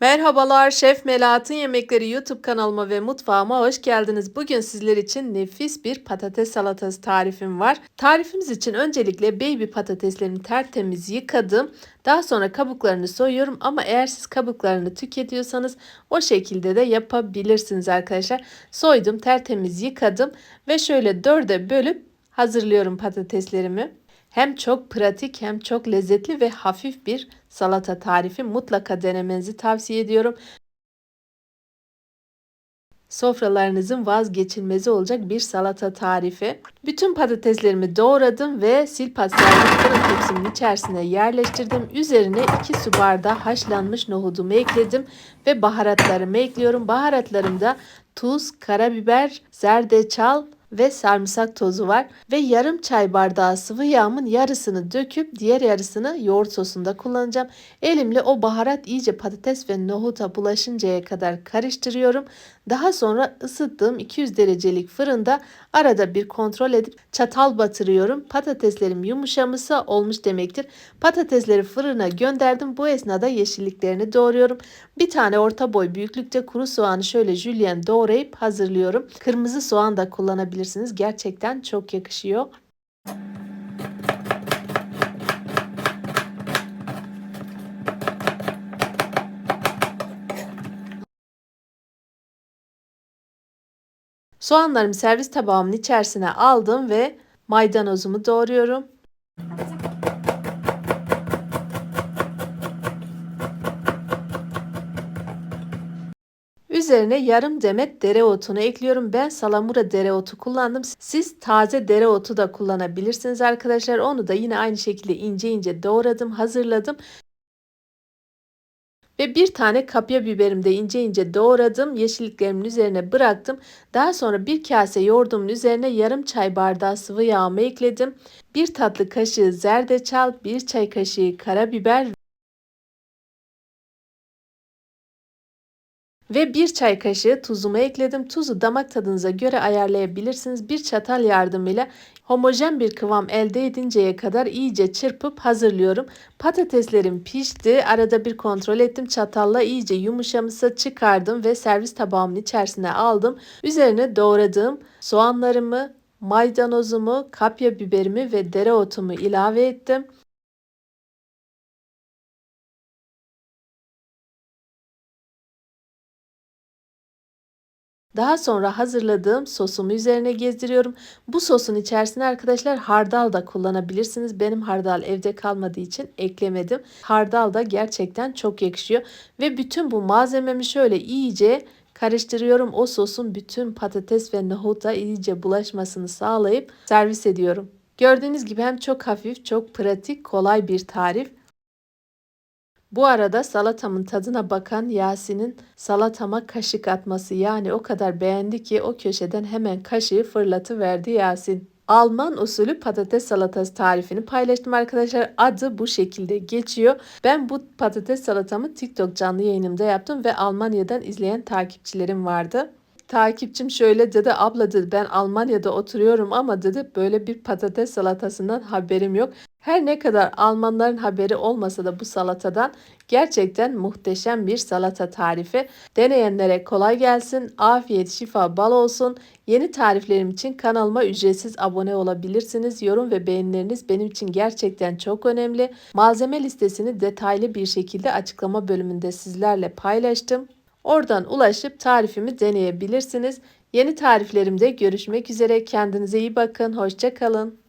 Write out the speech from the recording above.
Merhabalar, Şef Melahat'ın Yemekleri YouTube kanalıma ve mutfağıma hoş geldiniz. Bugün sizler için nefis bir patates salatası tarifim var. Tarifimiz için öncelikle baby patateslerimi tertemiz yıkadım. Daha sonra kabuklarını soyuyorum ama eğer siz kabuklarını tüketiyorsanız o şekilde de yapabilirsiniz arkadaşlar. Soydum, tertemiz yıkadım ve şöyle dörde bölüp hazırlıyorum patateslerimi. Hem çok pratik hem çok lezzetli ve hafif bir salata tarifi mutlaka denemenizi tavsiye ediyorum. Sofralarınızın vazgeçilmezi olacak bir salata tarifi. Bütün patateslerimi doğradım ve silpat servis fırın tepsimin içerisine yerleştirdim. Üzerine 2 su bardağı haşlanmış nohudumu ekledim ve baharatlarımı ekliyorum. Baharatlarımda tuz, karabiber, zerdeçal, ve sarımsak tozu var ve yarım çay bardağı sıvı yağımın yarısını döküp diğer yarısını yoğurt sosunda kullanacağım. Elimle o baharat iyice patates ve nohuta bulaşıncaya kadar karıştırıyorum. Daha sonra ısıttığım 200 derecelik fırında arada bir kontrol edip çatal batırıyorum. Patateslerim yumuşamışsa olmuş demektir. Patatesleri fırına gönderdim. Bu esnada yeşilliklerini doğruyorum. Bir tane orta boy büyüklükte kuru soğanı şöyle jülyen doğrayıp hazırlıyorum. Kırmızı soğan da kullanabilirsiniz. Gerçekten çok yakışıyor. Soğanlarımı servis tabağımın içerisine aldım ve maydanozumu doğruyorum. Üzerine yarım demet dereotunu ekliyorum. Ben salamura dereotu kullandım. Siz taze dereotu da kullanabilirsiniz arkadaşlar. Onu da yine aynı şekilde ince ince doğradım, hazırladım. Ve bir tane kapya biberimi de ince ince doğradım. Yeşilliklerimin üzerine bıraktım. Daha sonra bir kase yoğurdumun üzerine yarım çay bardağı sıvı yağımı ekledim. Bir tatlı kaşığı zerdeçal, bir çay kaşığı karabiber Ve bir çay kaşığı tuzumu ekledim. Tuzu damak tadınıza göre ayarlayabilirsiniz. Bir çatal yardımıyla homojen bir kıvam elde edinceye kadar iyice çırpıp hazırlıyorum. Patateslerim pişti. Arada bir kontrol ettim. Çatalla iyice yumuşamışsa çıkardım ve servis tabağımın içerisine aldım. Üzerine doğradığım soğanlarımı, maydanozumu, kapya biberimi ve dereotumu ilave ettim. Daha sonra hazırladığım sosumu üzerine gezdiriyorum. Bu sosun içerisine arkadaşlar hardal da kullanabilirsiniz. Benim hardal evde kalmadığı için eklemedim. Hardal da gerçekten çok yakışıyor. Ve bütün bu malzememi şöyle iyice karıştırıyorum. O sosun bütün patates ve nohuta iyice bulaşmasını sağlayıp servis ediyorum. Gördüğünüz gibi hem çok hafif, çok pratik, kolay bir tarif. Bu arada salatamın tadına bakan Yasin'in salatama kaşık atması yani o kadar beğendi ki o köşeden hemen kaşığı fırlatıverdi Yasin. Alman usulü patates salatası tarifini paylaştım arkadaşlar. Adı bu şekilde geçiyor. Ben bu patates salatamı TikTok canlı yayınımda yaptım ve Almanya'dan izleyen takipçilerim vardı takipçim şöyle dedi abla dedi ben Almanya'da oturuyorum ama dedi böyle bir patates salatasından haberim yok. Her ne kadar Almanların haberi olmasa da bu salatadan gerçekten muhteşem bir salata tarifi. Deneyenlere kolay gelsin, afiyet, şifa, bal olsun. Yeni tariflerim için kanalıma ücretsiz abone olabilirsiniz. Yorum ve beğenileriniz benim için gerçekten çok önemli. Malzeme listesini detaylı bir şekilde açıklama bölümünde sizlerle paylaştım. Oradan ulaşıp tarifimi deneyebilirsiniz. Yeni tariflerimde görüşmek üzere. Kendinize iyi bakın. Hoşçakalın.